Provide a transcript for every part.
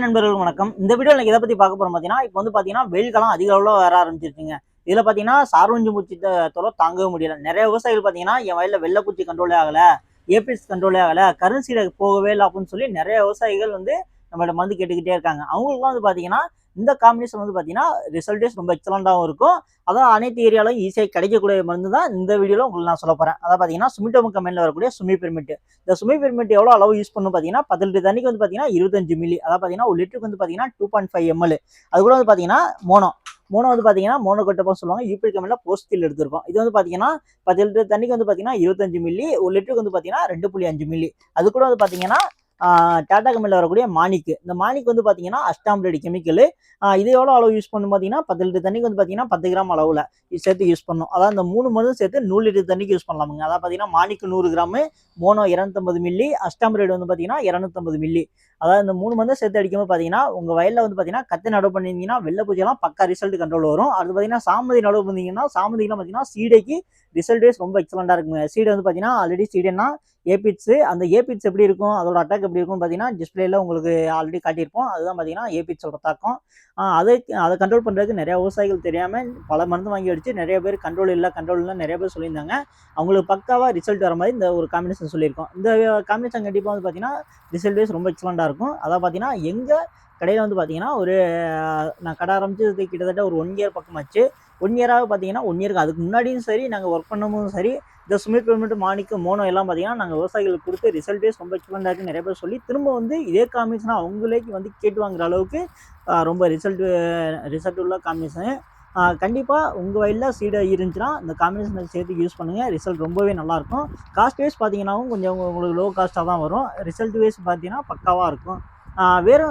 நண்பர்கள் வணக்கம். இந்த வீடியோ எனக்கு எதை பத்தி பார்க்க போறோம் பார்த்தீங்கன்னா இப்போ வந்து பார்த்தீங்கன்னா வெயில் காலம் அதிக அளவில் வர ஆரம்பிச்சிருச்சுங்க. இதில் பார்த்தீங்கன்னா சார்வஞ்சி பூச்சி தொலை தாங்கவே முடியல. நிறைய விவசாயிகள் பார்த்தீங்கன்னா என் வயலில் வெள்ளைப்பூச்சி கண்ட்ரோலே ஆகலை ஏபிஎஸ் கண்ட்ரோலே ஆகலை கரன்சியில் போகவே இல்லை அப்படின்னு சொல்லி நிறைய விவசாயிகள் வந்து நம்மளோட மருந்து கேட்டுக்கிட்டே இருக்காங்க அவங்களுக்குலாம் வந்து பார்த்தீங்கன்னா இந்த காம்பினேஷன் வந்து பார்த்தீங்கன்னா ரிசல்ட்டேஸ் ரொம்ப எக்ஸலண்ட்டாகவும் இருக்கும் அதான் அனைத்து ஏரியாலும் ஈஸியாக கிடைக்கக்கூடிய மருந்து தான் இந்த வீடியோவில் உங்களுக்கு நான் சொல்ல போகிறேன் அதான் பார்த்தீங்கன்னா சுமிட்டோமு கம்பெனியில் வரக்கூடிய சுமி பெர்மிட் இந்த சுமி பெர்மிட் எவ்வளோ அளவு யூஸ் பண்ணணும் பார்த்தீங்கன்னா பதினெட்டு தண்ணிக்கு வந்து பார்த்தீங்கன்னா இருபத்தஞ்சு மில்லி அதாவது பார்த்தீங்கன்னா ஒரு லிட்டருக்கு வந்து பார்த்தீங்கன்னா டூ பாயிண்ட் ஃபைவ் எம்எல் அது கூட வந்து பார்த்தீங்கன்னா மோனோ மோனோ வந்து பார்த்தீங்கன்னா மோனோ கொட்டப்போ சொல்லுவாங்க யூபி கம்பெனியில் போஸ்டில் எடுத்திருக்கோம் இது வந்து பார்த்தீங்கன்னா பத்து லிட்டர் தண்ணிக்கு வந்து பார்த்தீங்கன்னா இருபத்தஞ்சு மில்லி ஒரு லிட்டருக்கு வந்து பார்த்தீங்கன்னா ரெண்டு புள்ளி அஞ்சு மில்லி அது கூட வந்து பார்த்தீங்கன்னா டாடா கம்பெனியில் வரக்கூடிய மானிக்கு இந்த மானிக் வந்து பார்த்தீங்கன்னா அஸ்டாம்ரேடி கெமிக்கல் இது எவ்வளோ அளவு யூஸ் பண்ணணும் பார்த்தீங்கன்னா பத்து லிட்டர் தண்ணிக்கு வந்து பார்த்தீங்கன்னா பத்து கிராம் அளவில் சேர்த்து யூஸ் பண்ணணும் அதாவது இந்த மூணு மருந்து சேர்த்து நூறு லிட்டர் தண்ணிக்கு யூஸ் பண்ணலாமுங்க அதாவது பார்த்தீங்கன்னா மானிக்கு நூறு கிராமு மோனோ இரநூத்தம்பது மில்லி அஸ்டாம்ரேட் வந்து பார்த்தீங்கன்னா இரநூத்தம்பது மில்லி அதாவது இந்த மூணு மருந்து சேர்த்து அடிக்கும்போது பார்த்தீங்கன்னா உங்கள் வயலில் வந்து பார்த்தீங்கன்னா கத்து நடவு பண்ணிங்கன்னா வெள்ளை பூச்சியெல்லாம் பக்கா ரிசல்ட் கண்ட்ரோல் வரும். அது பார்த்தீங்கன்னா சாமதி நடவு பண்ணீங்கன்னா சாமதிலாம் பார்த்தீங்கன்னா சீடைக்கு ரிசல்ட் ரொம்ப எக்ஸலண்ட்டாக இருக்குங்க. சீடை வந்து பார்த்தீங்கன்னா ஆல்ரெடி சீடைனா ஏபிட்ஸு அந்த ஏபிட்ஸ் எப்படி இருக்கும்? அதோட அட்டாக் எப்படி இருக்கும்னு பார்த்தீங்கன்னா டிஸ்பிளேல உங்களுக்கு ஆல்ரெடி காட்டியிருப்போம். அதுதான் பார்த்தீங்கன்னா ஏபிட்ஸோட தாக்கம். அதை அதை கண்ட்ரோல் பண்ணுறதுக்கு நிறையா விவசாயிகள் தெரியாமல் பல மருந்து வாங்கி அடிச்சு நிறைய பேர் கண்ட்ரோல் இல்லை கண்ட்ரோல் இல்லை நிறைய பேர் சொல்லியிருந்தாங்க. அவங்களுக்கு பக்காவாக ரிசல்ட் வர மாதிரி இந்த ஒரு காம்பினேஷன் சொல்லியிருக்கோம். இந்த காம்பினேஷன் கண்டிப்பாக வந்து பார்த்தீங்கன்னா ரிசல்ட் வைஸ் ரொம்ப எக்ஸலண்ட்டாக இருக்கும். அதான் பார்த்தீங்கன்னா எங்கள் கடையில் வந்து பார்த்தீங்கன்னா ஒரு நான் கடை ஆரம்பிச்சது கிட்டத்தட்ட ஒரு ஒன் இயர் பக்கமாச்சு. ஒன் இயராக பார்த்தீங்கன்னா ஒன் இயருக்கு அதுக்கு முன்னாடியும் சரி நாங்கள் ஒர்க் பண்ணும்போதும் சரி. இந்த சுமித் பெர்மெண்ட் மாணிக்கம் மோனோ எல்லாம் பார்த்தீங்கன்னா நாங்கள் விவசாயிகளுக்கு கொடுத்து ரிசல்ட்டே ரொம்ப எக்ஸலண்டாக இருக்குது நிறைய பேர் சொல்லி திரும்ப வந்து இதே காமிஷனாக அவங்களே வந்து கேட்டு வாங்குற அளவுக்கு ரொம்ப ரிசல்ட் ரிசல்ட் உள்ள காம்பினேஷனு கண்டிப்பாக உங்கள் வயலில் சீடை இருந்துச்சுன்னா இந்த காம்பினேஷன் சேர்த்து யூஸ் பண்ணுங்கள் ரிசல்ட் ரொம்பவே நல்லாயிருக்கும் காஸ்ட் வைஸ் பார்த்தீங்கன்னாவும் கொஞ்சம் உங்களுக்கு லோ காஸ்ட்டாக தான் வரும். ரிசல்ட் வைஸ் பார்த்தீங்கன்னா பக்காவாக இருக்கும். வேறு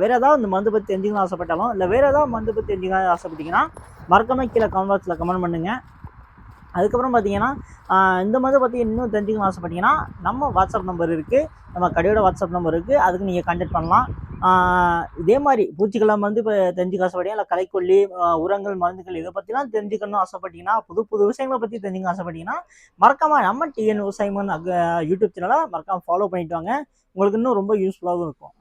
வேறு ஏதாவது இந்த மருந்து பற்றி தெரிஞ்சுக்கணும்னு ஆசைப்பட்டாலும் இல்லை வேறு ஏதாவது மருந்து பற்றி தெரிஞ்சுக்கணும் ஆசைப்பட்டீங்கன்னா மறக்காம கீழே கமெண்ட் பாக்ஸில் கமெண்ட் பண்ணுங்கள் அதுக்கப்புறம் பார்த்தீங்கன்னா இந்த மாதிரி பற்றி இன்னும் தெரிஞ்சுக்கணும் ஆசைப்பட்டீங்கன்னா நம்ம வாட்ஸ்அப் நம்பர் இருக்குது நம்ம கடையோட வாட்ஸ்அப் நம்பர் இருக்குது அதுக்கு நீங்கள் கான்டாக்ட் பண்ணலாம். இதே மாதிரி பூச்சிக்கெல்லாம் வந்து இப்போ தெரிஞ்சுக்க ஆசைப்பட்டீங்க இல்லை களைக்கொல்லி உரங்கள் மருந்துகள் இதை பற்றிலாம் தெரிஞ்சுக்கணும் ஆசைப்பட்டீங்கன்னா புது புது விஷயங்களை பற்றி தெரிஞ்சுக்க ஆசைப்பட்டீங்கன்னா மறக்காமல் நம்ம டிஎன் விவசாயமன் யூடியூப் சேனலை மறக்காமல் ஃபாலோ பண்ணிட்டு வாங்க. உங்களுக்கு இன்னும் ரொம்ப யூஸ்ஃபுல்லாகவும் இருக்கும்.